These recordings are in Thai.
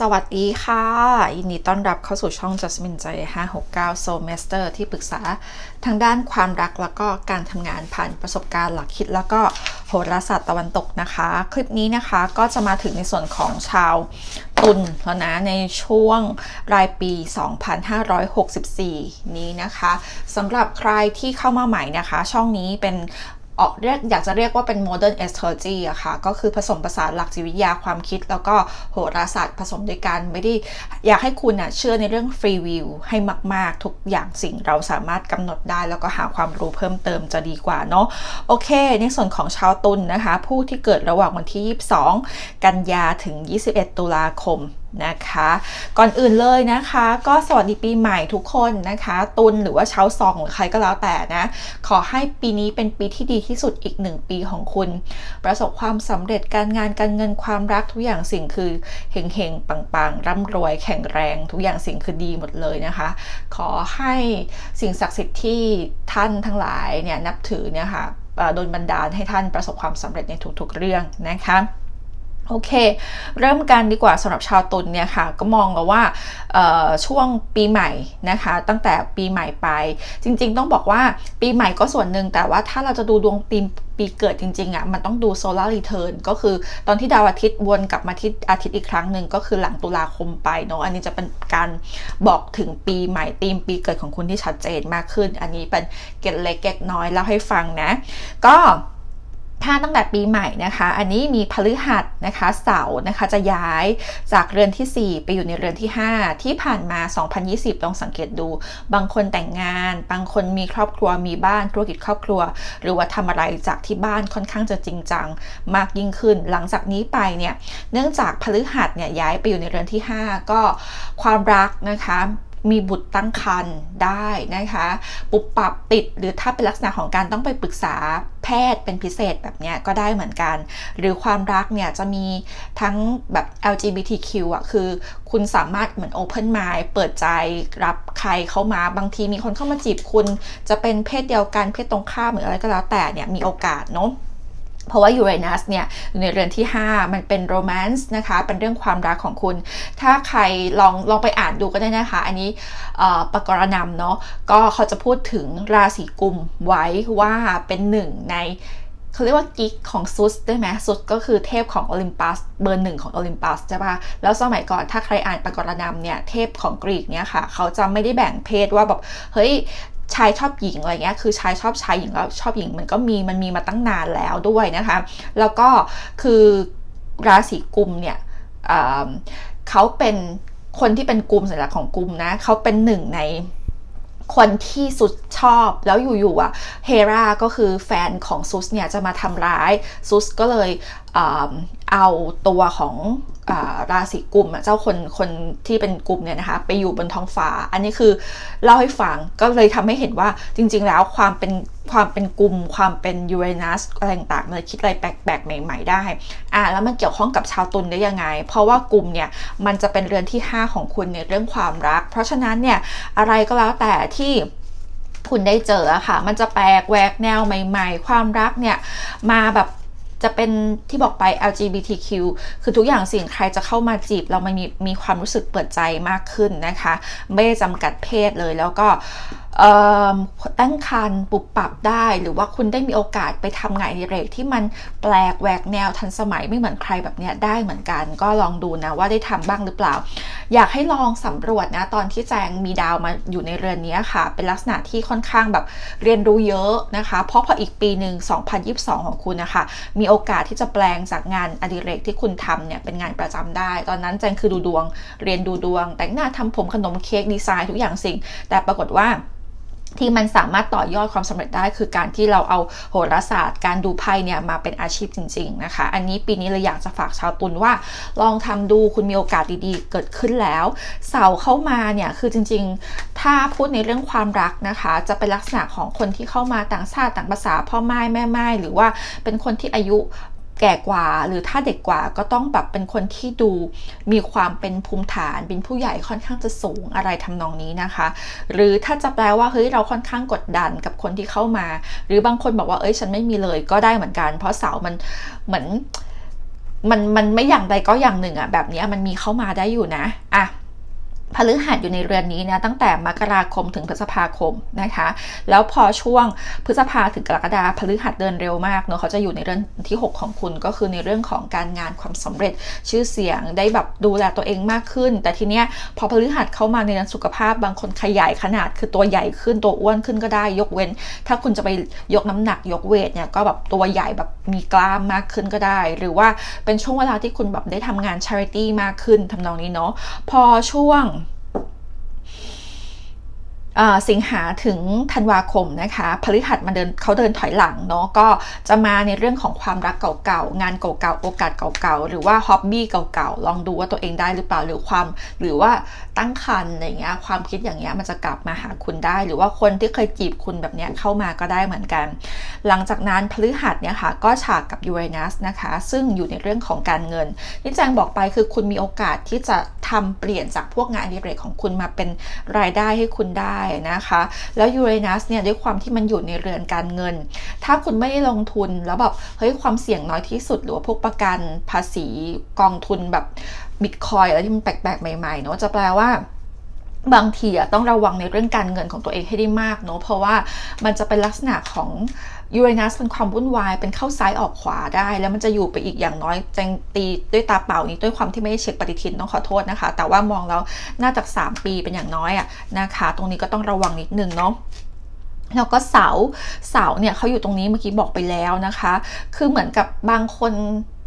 สวัสดีค่ะ ยินดีต้อนรับเข้าสู่ช่อง Jasmine ใจ 569 Soul Master ที่ปรึกษาทางด้านความรักแล้วก็การทำงานผ่านประสบการณ์หลักคิด แล้วก็โหราศาสตร์ตะวันตกนะคะ คลิปนี้นะคะก็จะมาถึงในส่วนของชาวตุลแล้วนะในช่วงรายปี 2564 นี้นะคะสำหรับใครที่เข้ามาใหม่นะคะ ช่องนี้เป็น ออกเรียกอยากจะเรียกว่าเป็น modern astrology อะค่ะ ก็คือผสมผสานหลักจิตวิทยาความคิด แล้วก็โหราศาสตร์ผสมด้วยกันไม่ได้อยากให้คุณอะเชื่อในเรื่อง free will ให้มาก ๆ ทุกอย่างสิ่งเราสามารถกำหนดได้ แล้วก็หาความรู้เพิ่มเติมจะดีกว่าเนาะโอเค ในส่วนของชาวตุลนนะคะ ผู้ที่เกิดระหว่างวันที่ 22 กันยาถึง 21 ตุลาคม นะคะ ก่อนอื่นเลยนะคะ ก็สวัสดีปีใหม่ทุกคนนะคะ ตุลหรือว่าเช้าซองหรือใครก็แล้วแต่นะ ขอให้ปีนี้เป็นปีที่ดีที่สุดอีกหนึ่งปีของคุณ ประสบความสำเร็จการงานการเงินความรักทุกอย่างสิ่งคือเฮงเฮงปังปังร่ำรวยแข็งแรง ทุกอย่างสิ่งคือดีหมดเลยนะคะ ขอให้สิ่งศักดิ์สิทธิ์ที่ท่านทั้งหลายเนี่ยนับถือเนี่ยค่ะโดนบันดาลให้ท่านประสบความสำเร็จในทุกๆเรื่องนะคะ โอเค เริ่มกันดีกว่าสำหรับชาวตุลเนี่ยค่ะ ก็มองแล้วว่าช่วงปีใหม่นะคะ ตั้งแต่ปีใหม่ไป จริงๆ ต้องบอกว่าปีใหม่ก็ส่วนหนึ่งแต่ว่าถ้าเราจะดูดวงปีปีเกิดจริงๆอะ่ะมันต้องดูโซลาร์รีเทิร์นก็คือตอนที่ดาวอาทิตย์วนกลับมาที่อาทิตย์อีกครั้งหนึ่งก็คือหลังตุลาคมไปเนาะอันนี้จะเป็นการบอกถึงปีใหม่ตีมปีเกิดของคุณที่ชัดเจนมากขึ้น อันนี้เป็นเกตเล็กเกตน้อยเล่าให้ฟังนะ ก็ ถ้าตั้งแต่ปีใหม่นะคะ อันนี้มีพฤหัสนะคะเสาร์นะคะจะย้ายจากเรือนที่ 4 ไปอยู่ในเรือนที่ 5 ที่ผ่านมา 2020 ลองสังเกตดู บางคนแต่งงาน บางคนมีครอบครัวมีบ้านธุรกิจครอบครัว หรือว่าทำอะไรจากที่บ้านค่อนข้างจะจริงจังมากยิ่งขึ้น หลังจากนี้ไปเนี่ยเนื่องจากพฤหัสเนี่ยย้ายไปอยู่ในเรือนที่ 5 ก็ความรักนะคะ มีบุตรตั้งครรภ์ได้นะคะ ปุบปับติดหรือถ้าเป็นลักษณะของการต้องไปปรึกษาแพทย์เป็นพิเศษแบบเนี้ยก็ได้เหมือนกัน หรือความรักเนี่ยจะมีทั้งแบบ LGBTQ อะคือคุณสามารถเหมือน Open Mind เปิดใจรับใครเข้ามาบางทีมีคนเข้ามาจีบคุณ จะเป็นเพศเดียวกันเพศตรงข้ามหรืออะไรก็แล้วแต่เนี่ยมีโอกาสเนาะ เพราะว่ายูเรนัสเนี่ยอยู่ในเรือนที่ 5 มันเป็นโรแมนต์นะคะ เป็นเรื่องความรักของคุณ ถ้าใครลองลองไปอ่านดูก็ได้นะคะ อันนี้ปกรณำเนาะก็เขาจะพูดถึงราศีกุมไว้ว่าเป็นหนึ่งในเขาเรียกว่ากิ๊กของซุสได้ไหมซุสก็คือเทพของโอลิมปัสเบอร์หนึ่งของโอลิมปัสใช่ปะแล้วสมัยก่อนถ้าใครอ่านปรกรณำเนี่ยเทพของกรีกเนี่ยค่ะ เขาจะไม่ได้แบ่งเพศว่าแบบเฮ้ย ชายชอบหญิงอะไรเงี้ย คือชายชอบชายหญิงแล้วชอบหญิงมันก็มีมันมีมาตั้งนานแล้วด้วยนะคะ แล้วก็คือราศีกุมเนี่ยเขาเป็นคนที่เป็นกลุ่มสัญลักษณ์ของกลุ่มนะเขาเป็นหนึ่งในคนที่ซุสชอบแล้วอยู่ๆอะเฮราก็คือแฟนของซุสเนี่ยจะมาทำร้ายซุสก็เลย เอาตัวของราศีกุมเจ้าคนคนที่เป็นกลุ่มเนี่ยนะคะไปอยู่บนท้องฟ้า อันนี้คือเล่าให้ฟังก็เลยทำให้เห็นว่าจริง ๆ แล้วความเป็นความเป็นกลุ่มความเป็นยูเรนัสอะไรต่างๆเลยคิดอะไรแปลกๆ ใหม่ๆได้อ่าแล้วมันเกี่ยวข้องกับชาวตุลได้ยังไง เพราะว่ากลุ่มเนี่ยมันจะเป็นเรือนที่ 5 ของคุณในเรื่องความรัก เพราะฉะนั้นเนี่ยอะไรก็แล้วแต่ที่คุณได้เจอค่ะ มันจะแปลกแหวกแนวใหม่ ๆ ความรักเนี่ยมาแบบ จะเป็นที่บอกไป LGBTQ คือทุกอย่างสิ่งใครจะเข้ามาจีบ เรามันมีมีความรู้สึกเปิดใจมากขึ้นนะคะ ไม่ได้จำกัดเพศเลยแล้วก็ ตั้งคันปุบปรับได้ หรือว่าคุณได้มีโอกาสไปทำงานอิเรกที่มันแปลกแหวกแนวทันสมัยไม่เหมือนใครแบบนี้ได้เหมือนกัน ก็ลองดูนะว่าได้ทำบ้างหรือเปล่า อยากให้ลองสำรวจนะตอนที่แจงมีดาวมาอยู่ในเรือนนี้ค่ะ เป็นลักษณะที่ค่อนข้างแบบเรียนรู้เยอะนะคะ เพราะพออีกปีหนึ่ง2022 ของคุณนะคะ มีโอกาสที่จะแปลงจากงานอดิเรกที่คุณทำเนี่ยเป็นงานประจำได้ ตอนนั้นแจงคือดูดวง เรียนดูดวง แต่งหน้าทำผมขนมเค้กดีไซน์ทุกอย่างสิ่ง แต่ปรากฏว่า ที่มันสามารถต่อยอดความสำเร็จได้คือการที่เราเอาโหราศาสตร์ การดูไพ่เนี่ยมาเป็นอาชีพจริง ๆนะคะ อันนี้ปีนี้เลยอยากจะฝากชาวตุลว่า ลองทำดูคุณมีโอกาสดีๆ เกิดขึ้นแล้ว เสาเข้ามาเนี่ยคือจริง ๆ ถ้าพูดในเรื่องความรักนะคะ จะเป็นลักษณะของคนที่เข้ามาต่างชาติต่างภาษาพ่อไม้แม่ไม้หรือว่าเป็นคนที่อายุ แก่กว่า หรือถ้าเด็กกว่าก็ต้องแบบเป็นคนที่ดูมีความเป็นภูมิฐานเป็นผู้ใหญ่ค่อนข้างจะสูงอะไรทำนองนี้นะคะ หรือถ้าจะแปลว่าเฮ้ยเราค่อนข้างกดดันกับคนที่เข้ามา หรือบางคนบอกว่าเอ้ยฉันไม่มีเลยก็ได้เหมือนกัน เพราะเสามันเหมือนมันมันไม่อย่างใดก็อย่างหนึ่งอะแบบนี้มันมีเข้ามาได้อยู่นะอะ พฤหัสอยู่ในเรือนนี้นะตั้งแต่มกราคมถึงพฤษภาคมนะคะ แล้วพอช่วงพฤษภาถึงกรกฎาพฤหัสเดินเร็วมากเนาะเขาจะอยู่ในเรือนที่ 6 ของคุณก็คือในเรื่องของการงานความสำเร็จชื่อเสียงได้แบบดูแลตัวเองมากขึ้น แต่ทีเนี้ยพอพฤหัสเข้ามาในเรือนสุขภาพบางคนขยายขนาดคือตัวใหญ่ขึ้นตัวอ้วนขึ้นก็ได้ ยกเว้น ถ้าคุณจะไปยกน้ำหนักยกเวทเนี่ยก็แบบตัวใหญ่แบบมีกล้ามมากขึ้นก็ได้ หรือว่าเป็นช่วงเวลาที่คุณแบบได้ทำงาน charity มากขึ้นทำนองนี้เนาะพอช่วง Shh. สิงหาถึงธันวาคมนะคะพฤหัสมาเดินเขาเดินถอยหลังเนาะก็จะมาในเรื่องของความรักเก่าๆงานเก่าๆโอกาสเก่าๆหรือว่าฮ็อบบี้เก่าๆลองดูว่าตัวเองได้หรือเปล่าหรือความหรือว่าตั้งครรภ์อะไรเงี้ยความคิดอย่างเงี้ยมันจะกลับมาหาคุณได้ หรือว่าคนที่เคยจีบคุณแบบเนี้ยเข้ามาก็ได้เหมือนกัน หลังจากนั้นพฤหัสเนี่ยค่ะก็ฉากกับยูเรนัสนะคะ ซึ่งอยู่ในเรื่องของการเงินที่แจงบอกไปคือคุณมีโอกาสที่จะทำเปลี่ยนจากพวกงานอดิเรกของคุณมาเป็นรายได้ให้คุณได้นะคะ แล้วยูเรนัสเนี่ยด้วยความที่มันอยู่ในเรือนการเงิน ถ้าคุณไม่ได้ลงทุนแล้วแบบเฮ้ยความเสี่ยงน้อยที่สุดหรือว่าพวกประกันภาษีกองทุนแบบบิตคอยอะไรที่มันแปลกๆ ใหม่ๆเนาะจะแปลว่าบางทีอะต้องระวังในเรื่องการเงินของตัวเองให้ได้มากเนาะเพราะว่ามันจะเป็นลักษณะของ ยูเรนัสเป็นความวุ่นวายเป็นเข้าซ้ายออกขวาได้ แล้วมันจะอยู่ไปอีกอย่างน้อยแจงตีด้วยตาเปล่านี้ด้วยความที่ไม่ได้เช็คปฏิทินต้องขอโทษนะคะ แต่ว่ามองแล้วน่าจะ3ปีเป็นอย่างน้อยอะนะคะ ตรงนี้ก็ต้องระวังนิดนึงเนาะแล้วก็เสาเสาเนี่ยเขาอยู่ตรงนี้เมื่อกี้บอกไปแล้วนะคะ คือเหมือนกับบางคน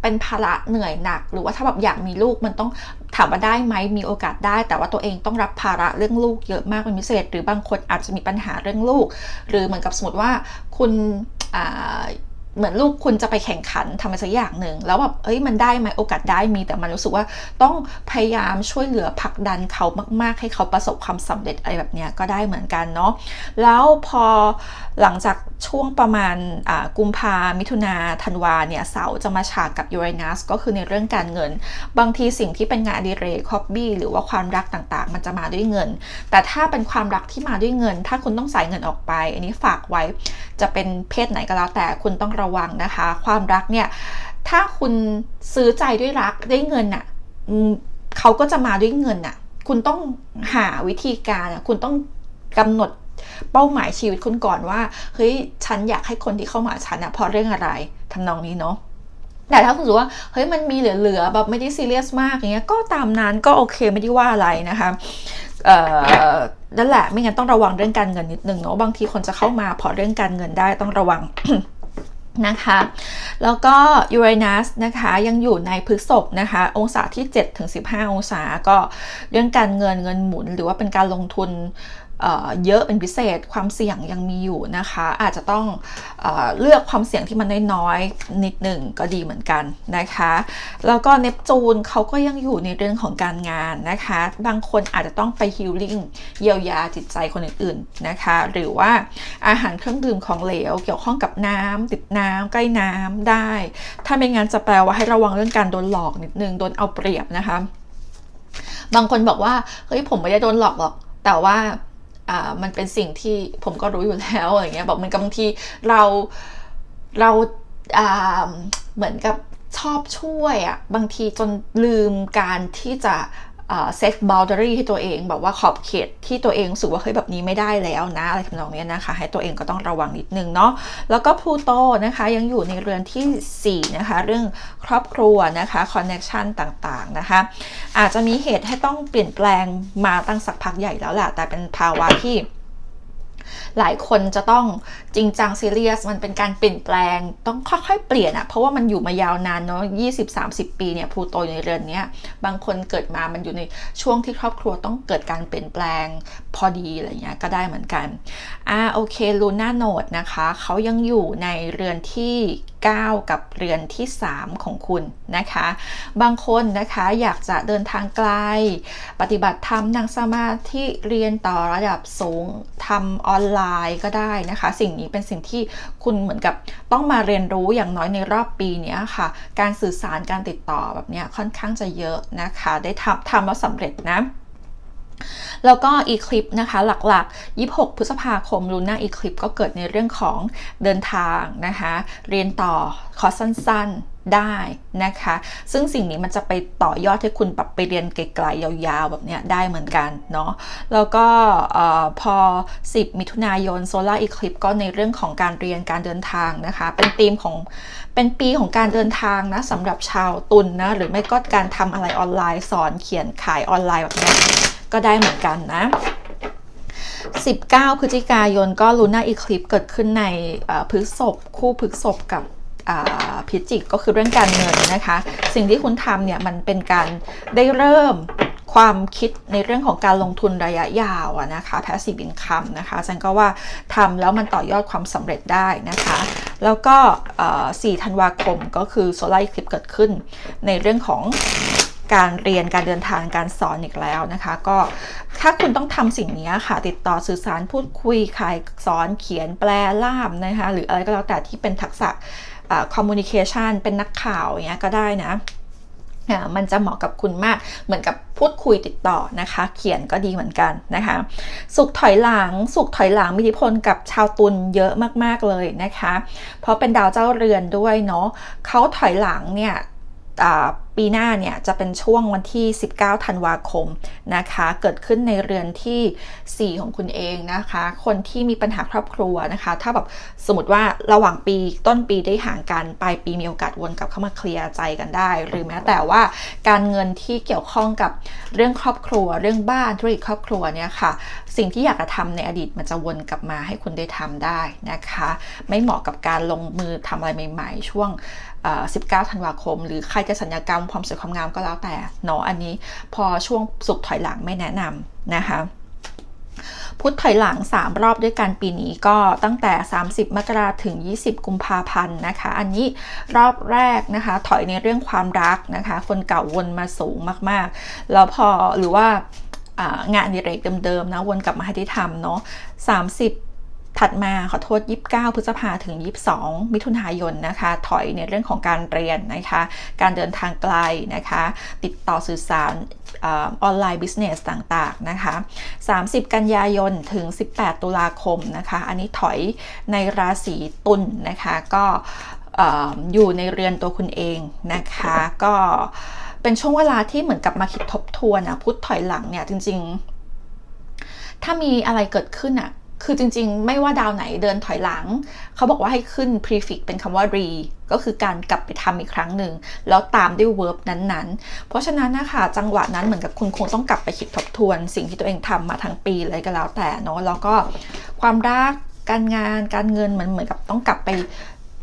เป็นภาระเหนื่อยหนัก หรือว่าถ้าแบบอยากมีลูกมันต้องถามว่าได้ไหมมีโอกาสได้ แต่ว่าตัวเองต้องรับภาระเรื่องลูกเยอะมากเป็นพิเศษ หรือบางคนอาจจะมีปัญหาเรื่องลูก หรือเหมือนกับสมมติว่าคุณ 啊、 เหมือนลูกคุณจะไปแข่งขันทำอะไรสักอย่างหนึ่งแล้วแบบเอ้ยมันได้ไหมโอกาสได้มีแต่มันรู้สึกว่าต้องพยายามช่วยเหลือผลักดันเขามาก ๆ ให้เขาประสบความสำเร็จอะไรแบบนี้ก็ได้เหมือนกันเนาะแล้วพอหลังจากช่วงประมาณกุมภามิถุนาธันวาเนี่ยเสาจะมาฉากกับยูเรนัสก็คือในเรื่องการเงิน บางทีสิ่งที่เป็นงานอดิเรกคอบบี้หรือว่าความรักต่างๆ มันจะมาด้วยเงิน แต่ถ้าเป็นความรักที่มาด้วยเงิน ถ้าคุณต้องใส่เงินออกไป อันนี้ฝากไว้จะเป็นเพศไหนก็แล้วแต่คุณต้องระวังนะคะ ความรักเนี่ยถ้าคุณซื้อใจด้วยรักได้เงินอะ่ะเขาก็จะมาด้วยเงินอะ่ะ คุณต้องหาวิธีการคุณต้องกำหนดเป้าหมายชีวิตคุณก่อนว่าเฮ้ยฉันอยากให้คนที่เข้ามาฉันอะเพราะเรื่องอะไรทำนองนี้เนาะแต่ถ้าคุณรู้ว่าเฮ้ยมันมีเหลือๆแบบไม่ได้ซีเรียสมากอย่างเงี้ยก็ตามนั้นก็โอเคไม่ได้ว่าอะไรนะคะเอ่อนั่นแหละไม่งั้นต้องระวังเรื่องการเงินนิดนึงเนาะบางทีคนจะเข้ามาเพราะเรื่องการเงินได้ต้องระวัง นะคะแล้วก็ยูเรนัสนะคะยังอยู่ในพฤษภนะคะองศาที่7ถึง15 องศาก็เรื่องการเงินเงินหมุน หรือว่าเป็นการลงทุน เยอะเป็นพิเศษความเสี่ยงยังมีอยู่นะคะ อาจจะต้องเอเลือกความเสี่ยงที่มันน้อยๆนิดหนึ่งก็ดีเหมือนกันนะคะ แล้วก็เนปจูนเขาก็ยังอยู่ในเรื่องของการงานนะคะ บางคนอาจจะต้องไปฮิลลิ่งเยียวยาจิตใจคนอื่นๆนะคะ หรือว่าอาหารเครื่องดื่มของเหลว เกี่ยวข้องกับน้ำติดน้ำใกล้น้ำได้ ถ้าไม่งั้นจะแปลว่าให้ระวังเรื่องการโดนหลอกนิดนึงโดนเอาเปรียบนะคะ บางคนบอกว่าเฮ้ยผมไม่ได้โดนหลอกหรอกแต่ว่า มันเป็นสิ่งที่ผมก็รู้อยู่แล้วอะไรเงี้ยบอกมันบางทีเราเราเหมือนกับชอบช่วยอะบางทีจนลืมการที่จะ เซตบ boundary ให้ตัวเองแบบว่าขอบเขตที่ตัวเองรู้สึกว่าเฮ้ยแบบนี้ไม่ได้แล้วนะอะไรทำนองนี้นะคะ ให้ตัวเองก็ต้องระวังนิดนึงเนาะแล้วก็พูโตนะคะยังอยู่ในเรือนที่ 4 นะคะ เรื่องครอบครัวนะคะคอนเน็ชันต่างๆนะคะ อาจจะมีเหตุให้ต้องเปลี่ยนแปลงมาตั้งสักพักใหญ่แล้วแหละแต่เป็นภาวะที่ หลายคนจะต้องจริงจังซีเรียสมันเป็นการเปลี่ยนแปลงต้องค่อยๆเปลี่ยนอะเพราะว่ามันอยู่มายาวนานเนาะ20-30 ปีเนี่ยพูโตอยู่ในเรือนเนี้ยบางคนเกิดมามันอยู่ในช่วงที่ครอบครัวต้องเกิดการเปลี่ยนแปลงพอดีอะไรเงี้ยก็ได้เหมือนกันอ่าโอเคลูน่าโนดนะคะเขายังอยู่ในเรือนที่9 กับเรือนที่ 3 ของคุณนะคะ บางคนนะคะอยากจะเดินทางไกล ปฏิบัติธรรมนั่งสมาธิเรียนต่อระดับสูงทำออนไลน์ก็ได้นะคะ สิ่งนี้เป็นสิ่งที่คุณเหมือนกับต้องมาเรียนรู้อย่างน้อยในรอบปีนี้ค่ะ การสื่อสารการติดต่อแบบนี้ค่อนข้างจะเยอะนะคะ ได้ทำทำแล้วสำเร็จนะ แล้วก็อีคลิปนะคะหลักๆ 26 พฤษภาคมลูน่าอีคลิปก็เกิดในเรื่องของเดินทางนะคะ เรียนต่อคอร์สสั้นๆได้นะคะ ซึ่งสิ่งนี้มันจะไปต่อยอดให้คุณแบบไปเรียนไกลๆ ยาวๆ แบบเนี้ยได้เหมือนกันเนาะแล้วก็พอ 10 มิถุนายนโซล่าอีคลิปก็ในเรื่องของการเรียนการเดินทางนะคะ เป็นธีมของเป็นปีของการเดินทางนะสำหรับชาวตุลนนะหรือไม่ก็การทำอะไรออนไลน์สอนเขียนขายออนไลน์แบบนี้ ก็ได้เหมือนกันนะ 19 พฤศจิกายนก็ลูน่าอีคลิปเกิดขึ้นในพฤษภคู่พฤษภกับพิจิกก็คือเรื่องการเงินนะคะ สิ่งที่คุณทำเนี่ยมันเป็นการได้เริ่มความคิดในเรื่องของการลงทุนระยะยาวนะคะ passive income นะคะฉันก็ว่าทำแล้วมันต่อยอดความสำเร็จได้นะคะ แล้วก็ 4 ธันวาคมก็คือโซลาร์คลิปเกิดขึ้นในเรื่องของ การเรียนการเดินทางการสอนอีกแล้วนะคะ ก็ถ้าคุณต้องทำสิ่งนี้ค่ะ ติดต่อสื่อสารพูดคุยขายสอนเขียนแปลล่ามนะคะหรืออะไรก็แล้วแต่ที่เป็นทักษะคอมมูนิเคชันเป็นนักข่าวอย่างเงี้ยก็ได้นะมันจะเหมาะกับคุณมาก เหมือนกับพูดคุยติดต่อนะคะ เขียนก็ดีเหมือนกันนะคะ สุขถอยหลัง สุขถอยหลังมีอิทธิพลกับชาวตุลเยอะมากๆเลยนะคะ เพราะเป็นดาวเจ้าเรือนด้วยเนาะเขาถอยหลังเนี่ย ปีหน้าเนี่ยจะเป็นช่วงวันที่ 19 ธันวาคมนะคะ เกิดขึ้นในเรือนที่ 4 ของคุณเองนะคะ คนที่มีปัญหาครอบครัวนะคะ ถ้าแบบสมมติว่าระหว่างปีต้นปีได้ห่างกันปลายปีมีโอกาสวนกลับเข้ามาเคลียร์ใจกันได้ หรือแม้แต่ว่าการเงินที่เกี่ยวข้องกับเรื่องครอบครัว เรื่องบ้านธุรกิจครอบครัวเนี่ยค่ะ สิ่งที่อยากจะทำในอดีตมันจะวนกลับมาให้คุณได้ทำได้นะคะ ไม่เหมาะกับการลงมือทำอะไรใหม่ ๆ ช่วง 19ธันวาคม หรือใครจะสัญญกรรมความสวยความงามก็แล้วแต่เนาะอันนี้พอช่วงสุกถอยหลังไม่แนะนำนะคะพุทธถอยหลัง 3 รอบด้วยกันปีนี้ก็ตั้งแต่ 30 มกราถึง 20 กุมภาพันธ์นะคะ อันนี้รอบแรกนะคะ ถอยในเรื่องความรักนะคะ คนเก่าวนมาสูงมากๆ แล้วพอหรือว่างานดิเรกเดิมๆนะวนกลับมาให้ที่ทำเนาะ30 ถัดมาขอโทษ 29 พฤษภาถึง 22 มิถุนายนนะคะ ถอยในเรื่องของการเรียนนะคะ การเดินทางไกลนะคะ ติดต่อสื่อสารออนไลน์บิสเนสต่างๆนะคะ 30 กันยายนถึง 18 ตุลาคมนะคะ อันนี้ถอยในราศีตุลนนะคะก็อยู่ในเรือนตัวคุณเองนะคะ ก็เป็นช่วงเวลาที่เหมือนกับมาคิดทบทวนนะพุทธถอยหลังเนี่ยจริง ๆ ถ้ามีอะไรเกิดขึ้นอะ คือจริงๆ ไม่ว่าดาวไหนเดินถอยหลัง เขาบอกว่าให้ขึ้น prefix เป็นคำว่า re ก็คือการกลับไปทำอีกครั้งหนึ่ง แล้วตามด้วย verb นั้นๆ เพราะฉะนั้นนะคะจังหวะนั้นเหมือนกับคุณคงต้องกลับไปคิดทบทวน สิ่งที่ตัวเองทำมาทั้งปีเลยก็แล้วแต่เนาะแล้วก็ความรักการงานการเงินมันเหมือนกับต้องกลับไป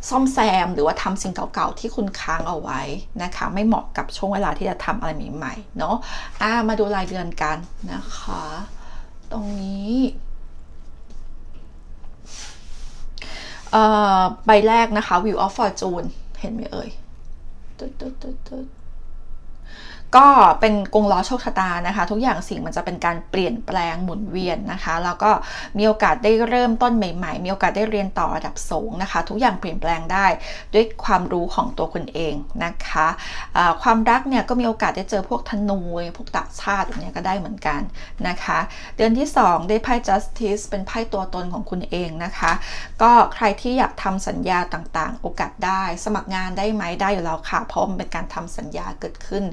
ซ่อมแซมหรือว่าทำสิ่งเก่าๆที่คุณค้างเอาไว้นะคะ ไม่เหมาะกับช่วงเวลาที่จะทำอะไรใหม่ๆเนาะะมาดูรายเดือนกันนะคะ ตรงนี้ ใบแรกนะคะ View of Fortune เห็นไหมเอ่ยตึ๊ดตึ๊ดตึ๊ดตึ๊ด ก็เป็นกงล้อโชคชะตานะคะ ทุกอย่างสิ่งมันจะเป็นการเปลี่ยนแปลงหมุนเวียนนะคะ แล้วก็มีโอกาสได้เริ่มต้นใหม่ ๆ มีโอกาสได้เรียนต่อระดับสูงนะคะ ทุกอย่างเปลี่ยนแปลงได้ด้วยความรู้ของตัวคุณเองนะคะะความรักเนี่ยก็มีโอกาสได้เจอพวกธนูพวกต่างชาติอย่างเงี้ยก็ได้เหมือนกันนะคะ เดือนที่ 2 ได้ไพ่ justice เป็นไพ่ตัวตนของคุณเองนะคะ ก็ใครที่อยากทำสัญญาต่างๆ โอกาสได้ สมัครงานได้ไหมได้อยู่แล้วค่ะเพราะมันเป็นการทำสัญญาเกิดขึ้น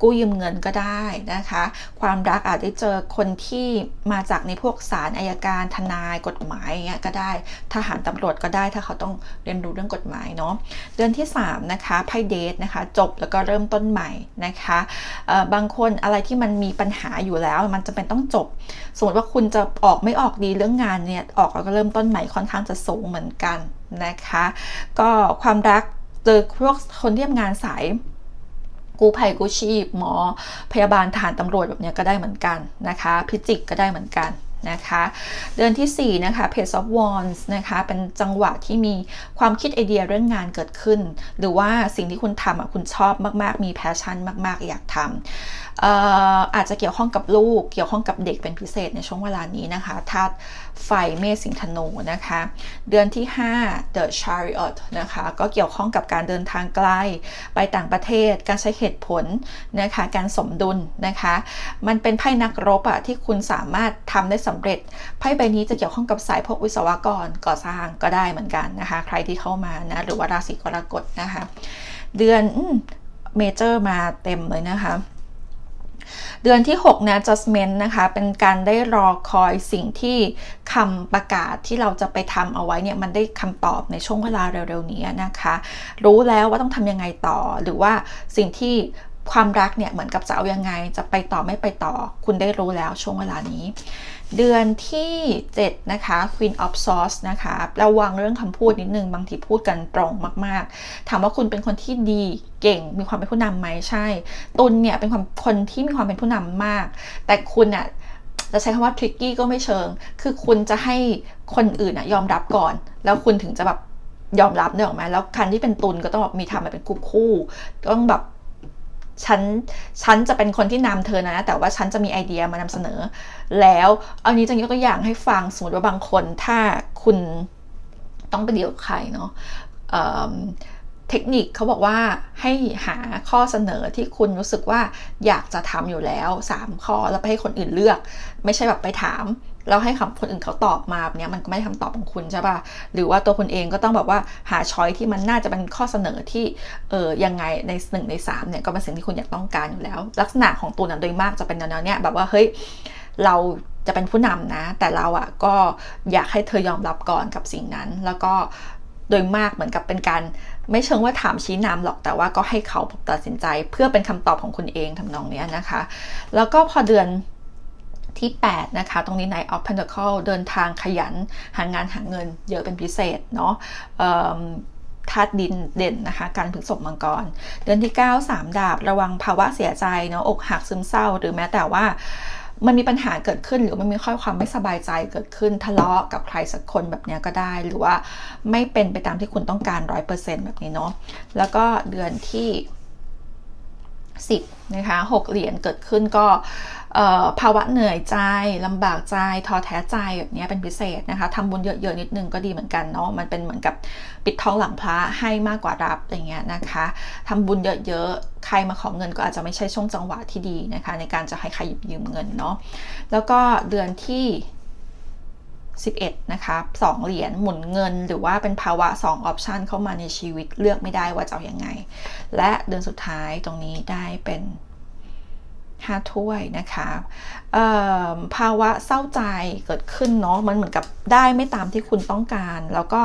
กู้ยืมเงินก็ได้นะคะ ความรักอาจได้เจอคนที่มาจากในพวกศาลอายการทนายกฎหมายเงี้ยก็ได้ทหารตำรวจก็ได้ถ้าเขาต้องเรียนรู้เรื่องกฎหมายเนาะเดือนที่ 3 นะคะไพ่เดทนะคะจบแล้วก็เริ่มต้นใหม่นะคะบางคนอะไรที่มันมีปัญหาอยู่แล้ว มันจะเป็นต้องจบ สมมติว่าคุณจะออกไม่ออกดีเรื่องงานเนี่ยออกแล้วก็เริ่มต้นใหม่ค่อนข้างจะสูงเหมือนกันนะคะ ก็ความรักเจอพวกคนที่ทำงานสาย กู้ภัยกู้ชีพ หมอพยาบาลทหารตำรวจแบบนี้ก็ได้เหมือนกันนะคะ พิจิกก็ได้เหมือนกันนะคะ เดือนที่ 4 นะคะ Page of Wands นะคะ เป็นจังหวะที่มีความคิดไอเดียเรื่องงานเกิดขึ้น หรือว่าสิ่งที่คุณทำอะคุณชอบมากๆ มีแพชชั่นมาก ๆ อยากทำอาจจะเกี่ยวข้องกับลูก เกี่ยวข้องกับเด็กเป็นพิเศษในช่วงเวลานี้นะคะธาไฟเมษสิงธนูนะคะ เดือนที่ 5 The Chariot นะคะ ก็เกี่ยวข้องกับการเดินทางไกล ไปต่างประเทศ การใช้เหตุผลนะคะ การสมดุลนะคะ มันเป็นไพ่นักรบอะที่คุณสามารถทำได้สำเร็จ ไพ่ใบนี้จะเกี่ยวข้องกับสายพวกวิศวกรก่อสร้างก็ได้เหมือนกันนะคะ ใครที่เข้ามานะ หรือว่าราศีกรกฎนะคะ เดือนเมเจอร์มาเต็มเลยนะคะ เดือนที่ 6 นะ adjustment นะคะ เป็นการได้รอคอยสิ่งที่คำประกาศที่เราจะไปทำเอาไว้เนี่ย มันได้คำตอบในช่วงเวลาเร็วๆนี้นะคะ รู้แล้วว่าต้องทำยังไงต่อ หรือว่าสิ่งที่ความรักเนี่ย เหมือนกับจะเอายังไง จะไปต่อไม่ไปต่อ คุณได้รู้แล้วช่วงเวลานี้ เดือนที่ 7 นะคะ Queen of Swords นะคะระวังเรื่องคำพูดนิดนึง บางทีพูดกันตรงมาก ๆ ถามว่าคุณเป็นคนที่ดีเก่ง มีความเป็นผู้นำไหมใช่ ตุลเนี่ยเป็นความคนที่มีความเป็นผู้นำมาก แต่คุณน่ะจะใช้คำว่า tricky ก็ไม่เชิง คือคุณจะให้คนอื่นอะยอมรับก่อน แล้วคุณถึงจะแบบยอมรับเนี่ยหรอไหมแล้วคันที่เป็นตุลก็ต้องแบบมีทำมาเป็นคู่คู่ ต้องแบบ ฉันฉันจะเป็นคนที่นำเธอนะ แต่ว่าฉันจะมีไอเดียมานำเสนอ แล้วเอานี้จะยกตัวอย่างให้ฟังสมมติว่าบางคนถ้าคุณต้องไปเดียวกับใครเนาะเทคนิคเขาบอกว่าให้หาข้อเสนอที่คุณรู้สึกว่าอยากจะทำอยู่แล้ว 3 ข้อแล้วไปให้คนอื่นเลือก ไม่ใช่แบบไปถาม แล้วให้คำคนอื่นเขาตอบมาแบบนี้มันก็ไม่ได้คำตอบของคุณใช่ปะ่ะหรือว่าตัวคุณเองก็ต้องแบบว่าหาช้อยที่มันน่าจะเป็นข้อเสนอที่เออยังไงในหนึ่งในสามเนี่ยก็เป็นสิ่งที่คุณอยากต้องการอยู่แล้ว ลักษณะของตัวนั้นโดยมากจะเป็นแนวๆเนี้ยแบบว่าเฮ้ยเราจะเป็นผู้นำนะ แต่เราอะ่ะก็อยากให้เธอยอมรับก่อนกับสิ่งนั้น แล้วก็โดยมากเหมือนกับเป็นการไม่เชิงว่าถามชี้นำหรอกแต่ว่าก็ให้เขาตัดสินใจเพื่อเป็นคำตอบของคุณเองทำนองนี้นะคะ แล้วก็พอเดือน ที่ 8 นะคะ ตรงนี้ใน of Pentacle เดินทางขยันหางานหาเงินเยอะเป็นพิเศษเนาะธาตุดินเด่นนะคะ การพึกศพมังกร เดือนที่ 9 3 ดาบ ระวังภาวะเสียใจเนาะอกหักซึมเศร้า หรือแม้แต่ว่ามันมีปัญหาเกิดขึ้นหรือมันมีข้อความไม่สบายใจเกิดขึ้นทะเลาะกับใครสักคนแบบนี้ก็ได้ หรือว่าไม่เป็นไปตามที่คุณต้องการร้อยเปอร์เซนต์แบบนี้เนาะแล้วก็เดือนที่ 10 นะคะ 6 เหรียญเกิดขึ้นก็ ภาวะเหนื่อยใจลำบากใจท้อแท้ใจแบบนี้เป็นพิเศษนะคะทำบุญเยอะๆนิดนึงก็ดีเหมือนกันเนาะมันเป็นเหมือนกับปิดทองหลังพระให้มากกว่ารับอย่างเงี้ยนะคะทำบุญเยอะๆใครมาขอเงินก็อาจจะไม่ใช่ช่วงจังหวะที่ดีนะคะในการจะให้ใครหยิบยืมเงินเนาะแล้วก็เดือนที่11นะคะ2เหรียญหมุนเงิน หรือว่าเป็นภาวะ 2 ออปชันเข้ามาในชีวิตเลือกไม่ได้ว่าจะเอาอยัางไง และเดือนสุดท้ายตรงนี้ได้เป็น 5 ถ้วยนะคะภาวะเศร้าใจเกิดขึ้นเนาะมันเหมือนกับได้ไม่ตามที่คุณต้องการ แล้วก็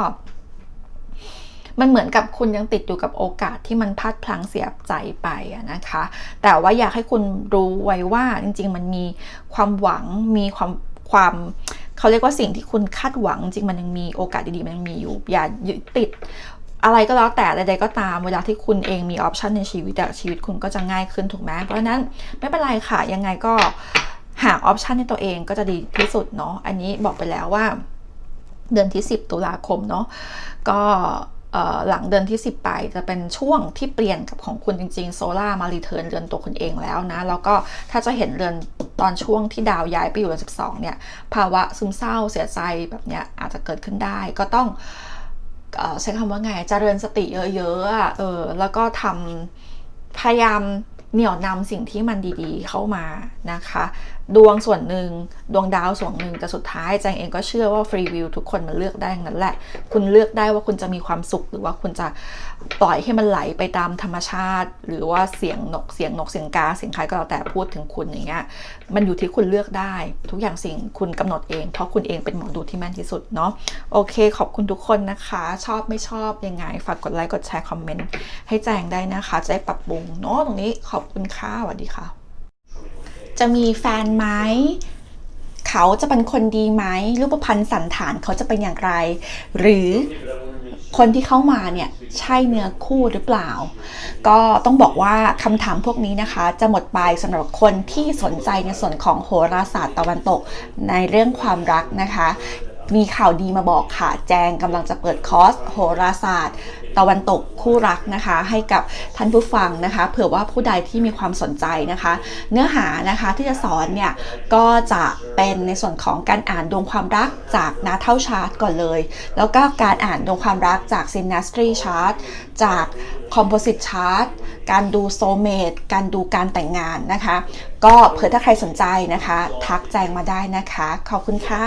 มันเหมือนกับคุณยังติดอยู่กับโอกาสที่มันพลาดพลั้งเสียใจไปนะคะ แต่ว่าอยากให้คุณรู้ไว้ว่าจริง ๆ มันมีความหวังมีความความเขาเรียกว่าสิ่งที่คุณคาดหวังจริงมันยังมีโอกาสดีๆมันยังมีอยู่อย่ายึดติด อะไรก็แล้วแต่ใดๆก็ตามเวลาที่คุณเองมีออปชันในชีวิตชีวิตคุณก็จะง่ายขึ้นถูกไหมเพราะฉะนั้นไม่เป็นไรค่ะ ยังไงก็หาออปชันในตัวเองก็จะดีที่สุดเนาะอันนี้บอกไปแล้วว่า เดือนที่ 10 ตุลาคมเนาะก็หลังเดือนที่ 10 ไปจะเป็นช่วงที่เปลี่ยนกับของคุณจริงๆโซล่ามารีเทิร์นเดือนตัวคุณเองแล้วนะ แล้วก็ถ้าจะเห็นเดือนตอนช่วงที่ดาวย้ายไปอยู่เดือน12 เนี่ย ภาวะซึมเศร้าเสียใจแบบเนี้ยอาจจะเกิดขึ้นได้ก็ต้อง ใช้คำว่าไงจเจริญสติเยอะๆอะเออแล้วก็ทำพยายามเหนี่ยวนำสิ่งที่มันดีๆเข้ามานะคะ ดวงส่วนหนึ่งดวงดาวส่วนหนึ่งแต่สุดท้ายแจงเองก็เชื่อว่าฟรีวิวทุกคนมันเลือกได้ทั้งนั้นแหละ คุณเลือกได้ว่าคุณจะมีความสุข หรือว่าคุณจะปล่อยให้มันไหลไปตามธรรมชาติ หรือว่าเสียงนกเสียงนกเสียงกาเสียงใครก็แล้วแต่พูดถึงคุณอย่างเงี้ยมันอยู่ที่คุณเลือกได้ ทุกอย่างสิ่งคุณกำหนดเอง เพราะคุณเองเป็นหมอดูที่แม่นที่สุดเนาะโอเค ขอบคุณทุกคนนะคะ ชอบไม่ชอบยังไงฝากกดไลค์กดแชร์คอมเมนต์ให้แจงได้นะคะจะได้ปรับปรุงเนาะตรงนี้ขอบคุณค่ะสวัสดีค่ะ จะมีแฟนไหมเขาจะเป็นคนดีไหมรูปพรรณสันฐานเขาจะเป็นอย่างไร หรือคนที่เข้ามาเนี่ยใช่เนื้อคู่หรือเปล่า ก็ต้องบอกว่าคำถามพวกนี้นะคะ จะหมดไปสำหรับคนที่สนใจในส่วนของโหราศาสตร์ตะวันตกในเรื่องความรักนะคะ มีข่าวดีมาบอกค่ะ แจงกำลังจะเปิดคอร์สโหราศาสตร์ ตะวันตกคู่รักนะคะ ให้กับท่านผู้ฟังนะคะ เผื่อว่าผู้ใดที่มีความสนใจนะคะ เนื้อหานะคะที่จะสอนเนี่ยก็จะเป็นในส่วนของการอ่านดวงความรักจากนาเท่าชาร์ตก่อนเลย แล้วก็การอ่านดวงความรักจากซินนัสตรีชาร์ตจากคอมโพสิตชาร์ตการดูโซเมตการดูการแต่งงานนะคะ ก็เผื่อถ้าใครสนใจนะคะ ทักแจ้งมาได้นะคะ ขอบคุณค่ะ